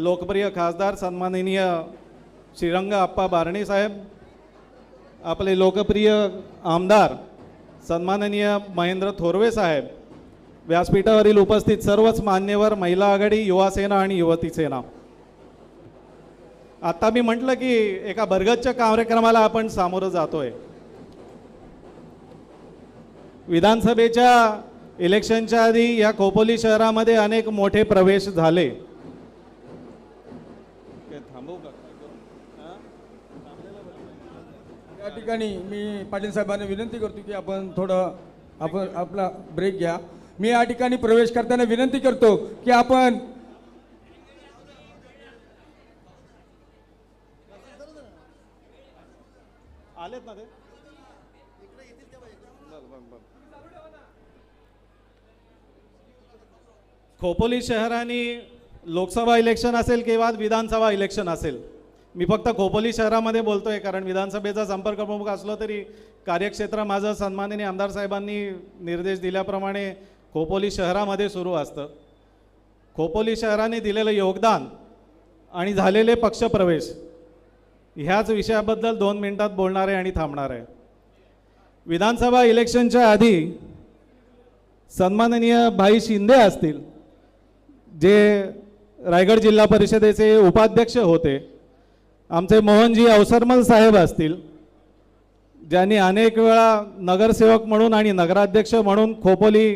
लोकप्रिय खासदार सन्माननीय श्रीरंग आप्पा बारणे साहेब आपले लोकप्रिय आमदार सन्माननीय महेंद्र थोरवे साहेब व्यासपीठावरील उपस्थित सर्वच मान्यवर महिला आघाडी युवा सेना आणि युवती सेना. आता मी म्हटलं की एका बरगतच्या कार्यक्रमाला आपण सामोरं जातोय. विधानसभेच्या इलेक्शनच्या आधी या खोपोली शहरामध्ये अनेक मोठे प्रवेश झाले. थांबवू का? या ठिकाणी मी पाटील साहेबांना विनंती करतो की आपण थोडं आपण आपला ब्रेक घ्या. मी या ठिकाणी प्रवेश करताना विनंती करतो की आपण आलेत ना ते? खोपोली शहराने लोकसभा इलेक्शन असेल किंवा विधानसभा इलेक्शन असेल? मी फक्त खोपोली शहरामध्ये बोलतोय कारण विधानसभेचा संपर्क प्रमुख असलो तरी कार्यक्षेत्र माझं सन्माननीय आमदार साहेबांनी निर्देश दिल्याप्रमाणे खोपोली शहरामध्ये सुरू असतं. खोपोली शहराने दिलेलं योगदान आणि झालेले पक्षप्रवेश ह्याच विषयाबद्दल दोन मिनिटात बोलणार आहे आणि थांबणार. आहे विधानसभा इलेक्शनच्या आधी सन्माननीय भाई शिंदे असतील जे रायगड जिल्हा परिषदेचे उपाध्यक्ष होते. आमचे मोहनजी अवसरमल साहेब असतील. ज्यांनी अनेक वेळा नगरसेवक म्हणून आणि नगराध्यक्ष म्हणून खोपोली